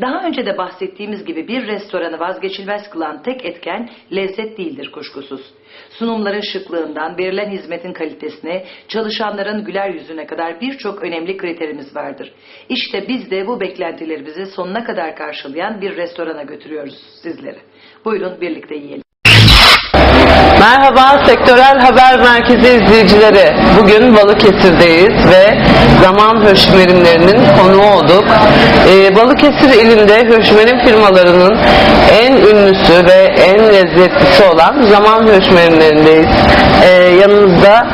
Daha önce de bahsettiğimiz gibi bir restoranı vazgeçilmez kılan tek etken lezzet değildir kuşkusuz. Sunumların şıklığından verilen hizmetin kalitesine, çalışanların güler yüzüne kadar birçok önemli kriterimiz vardır. İşte biz de bu beklentilerimizi sonuna kadar karşılayan bir restorana götürüyoruz sizleri. Buyurun birlikte yiyelim. Merhaba Sektörel Haber Merkezi izleyicileri. Bugün Balıkesir'deyiz ve zaman höşmerimlerinin konuğu olduk. Ee, Balıkesir ilinde höşmerim firmalarının en ünlüsü ve en lezzetlisi olan zaman höşmerimlerindeyiz. Ee, yanımızda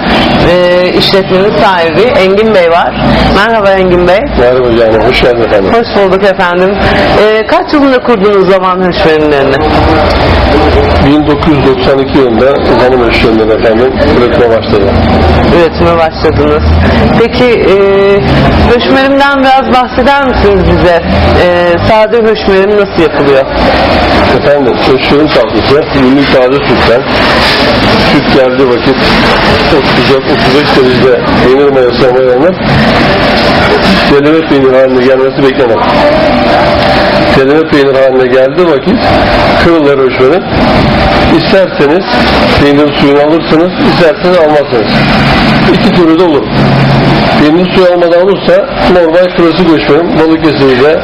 e, işletmenin sahibi Engin Bey var. Merhaba Engin Bey. Merhaba canım, hoş geldin efendim. Hoş bulduk efendim. Ee, kaç yılında kurdunuz zaman höşmerimlerini? 1992 yılında Zanım Ölçülerinde efendim üretime başladım. üretime başladınız. Peki e, höşmerimden biraz bahseder misiniz bize? E, sade höşmerim nasıl yapılıyor? Efendim, ölçülerin tatlısı günlük taze sütten süt geldiği vakit 34-35 derecede peynir mayasına mayalanıp kelime peynir haline gelmesi beklenir. Kelime peynir haline geldiği vakit kırılır ölçülerin. İsterseniz peynir suyunu alırsınız, isterseniz almazsınız. İki türlü de olur. Peynir suyu almadan olursa normal klasik ölçmerim Balıkesir'de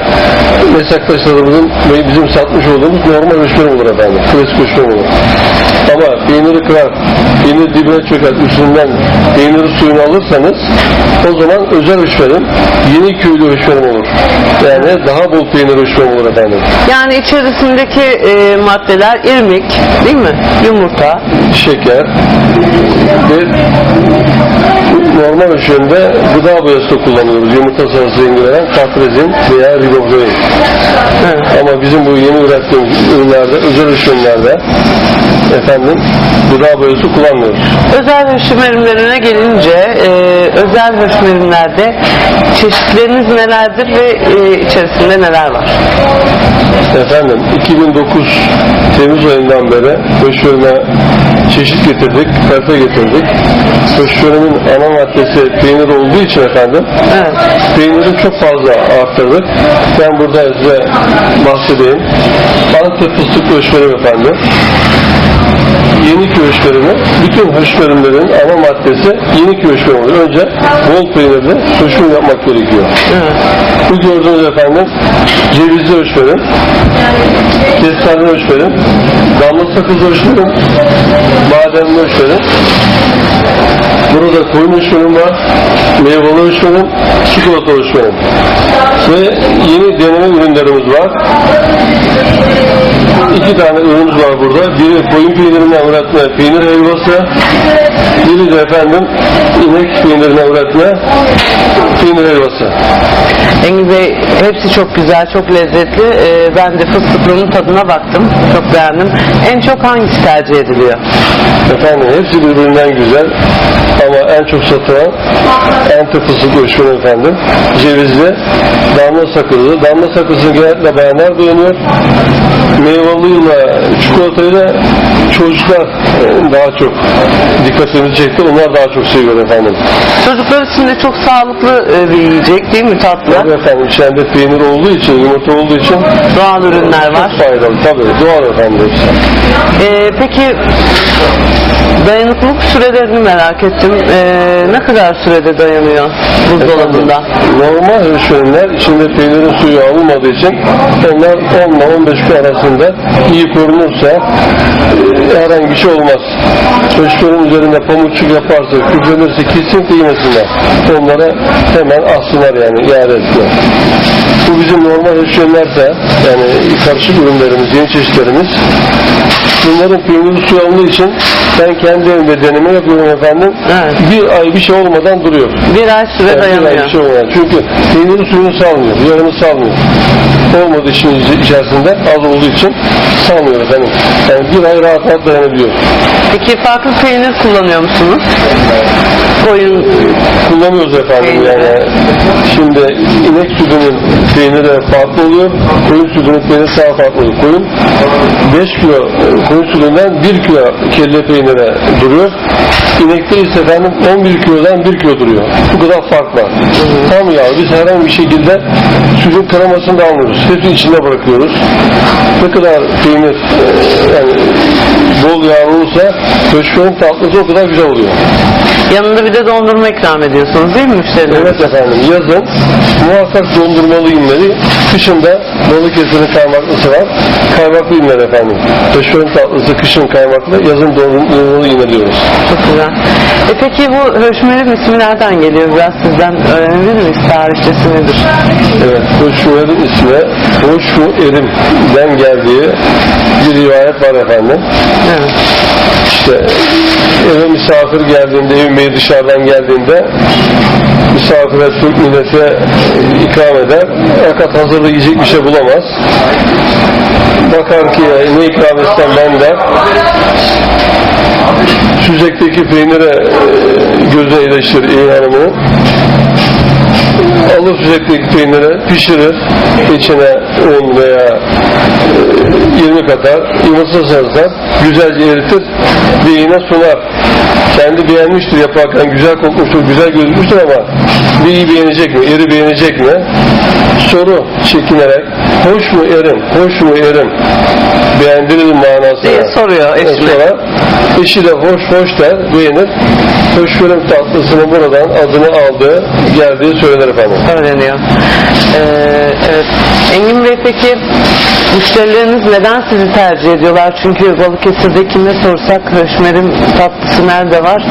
meslektaşlarımızın ve bizim satmış olduğumuz normal ölçmerim olur efendim. Klasik ölçmerim olur. Ama peyniri kırar, peynir dibine çöker, üstünden peyniri suyunu alırsanız o zaman özel ölçmerim, yeni köylü ölçmerim olur. Yani daha bol peynir ölçmerim olur efendim. Yani içerisindeki e, maddeler irmik, değil mi? Yumurta. şeker ve normal ölçümde gıda boyası da kullanıyoruz. Yumurta sarısı rengi veren katrezin veya riboflavin. Ama bizim bu yeni ürettiğimiz ürünlerde, özel ölçümlerde efendim gıda boyası kullanmıyoruz. Özel höşmerimlerine gelince e, özel höşmerimlerde çeşitleriniz nelerdir ve e, içerisinde neler var? Efendim 2009 Temmuz ayından beri Höşbörü'ne çeşit getirdik, kalite getirdik. Höşbörü'nün ana maddesi peynir olduğu için efendim Evet. peyniri çok fazla arttırdık. Ben burada size bahsedeyim. Antep fıstık höşbörü efendim. Yeni köşklerimi, bütün höşberimlerin ana maddesi yeni köşklerim oluyor. Önce bol peynirli höşberim yapmak gerekiyor. Bu gördüğünüz efendim cevizli höşberim, kestane höşberim, damla sakız höşberim, bademli höşberim, Burada koyun höşberim var, meyveli höşberim, çikolata höşberim. Ve yeni deneme ürünlerimiz var. İki tane ürünümüz var burada. Biri koyun peynirinden üretme peynir helvası. Biri de efendim inek peynirinden üretme peynir helvası. Engin Bey hepsi çok güzel, çok lezzetli. E, ben de fıstıklının tadına baktım. Çok beğendim. En çok hangisi tercih ediliyor? Efendim hepsi birbirinden güzel ama en çok satılan Antep fıstık ölçümü efendim. Cevizli, damla sakızlı. Damla sakızını genellikle bayanlar beğeniyor. Meyveliyla, çikolatayla çocuklar e, daha çok dikkatimizi çekti. Onlar daha çok seviyor efendim. Çocuklar için de çok sağlıklı e, bir yiyecek değil mi tatlı? Tabii efendim içeride peynir olduğu için, yumurta olduğu için Doğal ürünler var. çok faydalı. Tabii doğal efendim. Ee, peki dayanıklılık sürelerini merak ettim. Ee, ne kadar sürede dayanıyor buzdolabında? Normal ölçümler içinde peynirin suyu alınmadığı için onlar 10 ile 15 gün arasında iyi korunursa e, herhangi bir şey olmaz. Ölçümlerin üzerinde pamukçuk yaparsa, küflenirse kesinlikle yemesinler. Onlara hemen assınlar yani iade etsinler. Bu bizim normal ölçümlerse yani karışık ürünlerimiz, yeni çeşitlerimiz bunların peyniri suyu alındığı için ben kendi evimde deneme yapıyorum efendim. Evet. Bir ay bir şey olmadan duruyor. Bir ay süre Yani bir ay dayanıyor. bir şey olmadan. Çünkü peynirin suyunu salmıyor, yarını salmıyor. Olmadığı için içerisinde az olduğu için salmıyor efendim. Yani bir ay rahat rahat dayanabiliyor. Peki farklı peynir kullanıyor musunuz? Koyun Kullanıyoruz efendim Peyniri. yani. Şimdi inek sütünün peyniri farklı oluyor. Koyun sütünün peyniri daha farklı oluyor. Koyun 5 kilo e, koyun sütünden 1 kilo kelle peynire duruyor. İnekte ise efendim 11 kilodan 1 kilo duruyor. Bu kadar fark var. Tam yağ. Biz herhangi bir şekilde sütün kremasını da almıyoruz. Hepsini içinde bırakıyoruz. Ne kadar peynir e, yani bol yağ olursa köşkünün tatlısı o kadar güzel oluyor. Yanında bir de dondurma ikram ediyorsunuz değil mi müşterilerinize? Evet efendim yazın muhakkak dondurmalı inmeli. Kışında Balıkesir'in kaymaklısı var. Kaymaklı inler efendim. Köşkünün tatlısı kışın kaymaklı, yazın dondurmalı inme diyoruz. Çok güzel. E peki bu höşmerin ismi nereden geliyor? Biraz sizden öğrenebilir miyiz? Tarihçesi nedir? Evet, Hoşmuer'in ismi Hoşmu Erim'den geldiği bir rivayet var efendim. Evet. İşte eve misafir geldiğinde, evin dışarıdan geldiğinde misafire Türk milleti e, ikram eder. Fakat hazırda yiyecek bir şey bulamaz. Bakar ki ne ikram etsem ben der. Süzekteki peynire e, gözüne iyileştirir iyi hanımının alır süzekteki peyniri pişirir içine un veya e, 20 kadar yumurta sarımsak güzelce eritir beyine sunar kendi beğenmiştir yaparken güzel kokmuştur güzel gözükmüştür ama beyi beğenecek mi eri beğenecek mi soru çekinerek hoş mu erim hoş mu erim beğendirir manasına Diye soruyor eşine. sorar. eşi de hoş hoş der beğenir hoşgörüm tatlısını buradan adını aldığı geldiği söylenir efendim Öğreniyor. Ee, evet. Engin Bey peki müşterileriniz neden sizi tercih ediyorlar? Çünkü Balıkesir'de kime sorsak höşmerim tatlısı nerede var?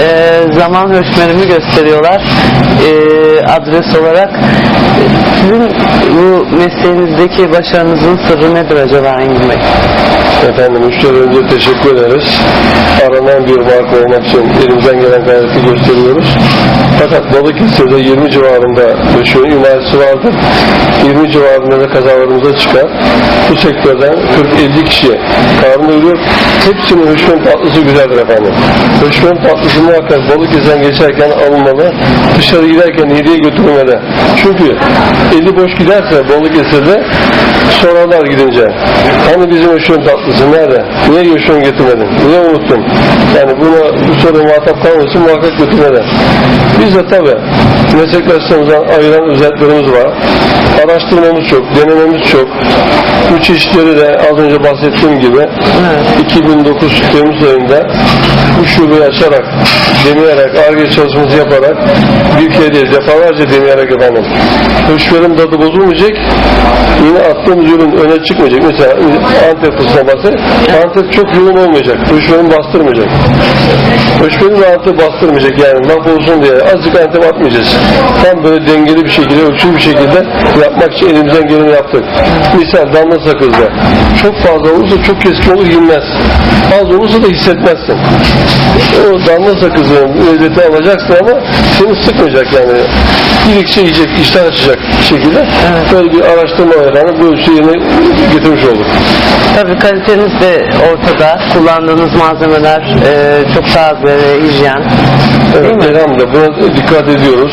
Ee, zaman höşmerimi gösteriyorlar ee, adres olarak. Sizin bu mesleğinizdeki başarınızın sırrı nedir acaba Engin Bey? Efendim müşterilerimize teşekkür ederiz. Aranan bir marka olmak için elimizden gelen gayreti gösteriyoruz. Fakat Balıkesir'de 20 civarında döşeğin imaresi vardır. 20 civarında da kazalarımıza çıkar. Bu sektörden 40-50 kişi karnı ölüyor. Hepsinin höşmen tatlısı güzeldir efendim. Höşmen tatlısı muhakkak Balıkesir'den geçerken alınmalı. Dışarı giderken hediye götürmeli. Çünkü eli boş giderse Balıkesir'de sorarlar gidince. Hani bizim höşmen tatlısı nerede? Niye göçmen getirmedin? Niye unuttun? Yani buna bu soru muhatap kalmasın muhakkak götürmeli. Biz de tabi meslektaşlarımızdan ayıran özelliklerimiz var. Araştırmamız çok, denememiz çok. Bu çeşitleri de az önce bahsettiğim gibi 2009 Temmuz ayında bu şubeyi açarak, deneyerek, ARGE çalışması yaparak bir kere değil, defalarca deneyerek efendim. Höşverin tadı bozulmayacak, yine attığımız ürün öne çıkmayacak. Mesela Antep fıstığına bahset, Antep çok yoğun olmayacak, höşverin bastırmayacak. Höşverin Antep bastırmayacak yani laf olsun diye azıcık Antep atmayacağız. Tam böyle dengeli bir şekilde, ölçülü bir şekilde yapmak için elimizden geleni yaptık. Misal damla sakızda. Çok fazla olursa çok keskin olur yenmez. Az olursa da hissetmezsin. O damla sakızının lezzeti alacaksın ama seni sıkmayacak yani. İlikçe yiyecek, iştah açacak şekilde. Böyle bir araştırma yani bu ölçü yerine getirmiş olduk. Tabii kaliteniz de ortada. Kullandığınız malzemeler e, çok taze ve hijyen. Değil Evet, elhamdülillah buna dikkat ediyoruz.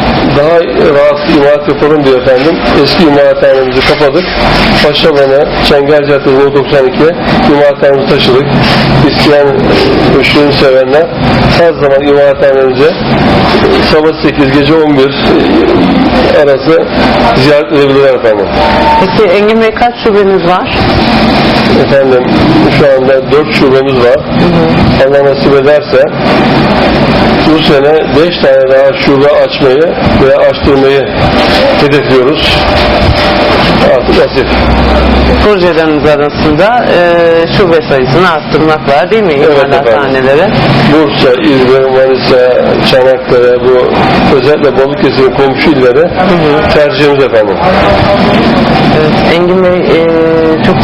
Daha rahat imalat yapalım diye efendim eski imalathanemizi kapadık. Paşabanı, Çengel Caddesi No 92'ye imalathanemizi taşıdık. İsteyen, ışığını sevenler her zaman imalathanemize sabah 8 gece 11 arası ziyaret edebilirler efendim. Peki Engin Bey kaç şubeniz var? Efendim şu anda 4 şubemiz var. Allah nasip ederse bu sene 5 tane daha şube açmayı ve açtırmayı hedefliyoruz. Artık nasip. Projeleriniz arasında e, şube sayısını arttırmak var değil mi? Evet İmalathaneleri. Bursa, İzmir, Manisa, Çanakkale bu özellikle Balıkesir komşu illeri tercihimiz efendim. Evet, Engin Bey e,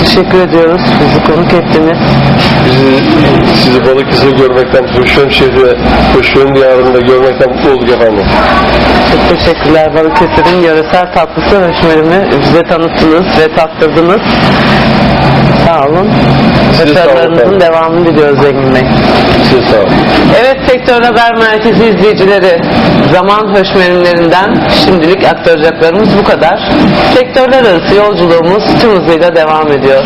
teşekkür ediyoruz. Bizi konuk ettiniz. Bizi, sizi Balıkesir görmekten, Hoşgörüm şehri, Hoşgörüm diyarında görmekten mutlu olduk efendim. Çok teşekkürler. Balıkesir'in yöresel tatlısı höşmerimi bize tanıttınız ve tattırdınız. Sağ olun. Başarılarınızın devamını diliyoruz Engin Bey. Size sağ olun. Evet Sektör Haber Merkezi izleyicileri zaman höşmerimlerinden şimdilik aktaracaklarımız bu kadar. Sektörler arası yolculuğumuz tüm hızıyla devam ediyor.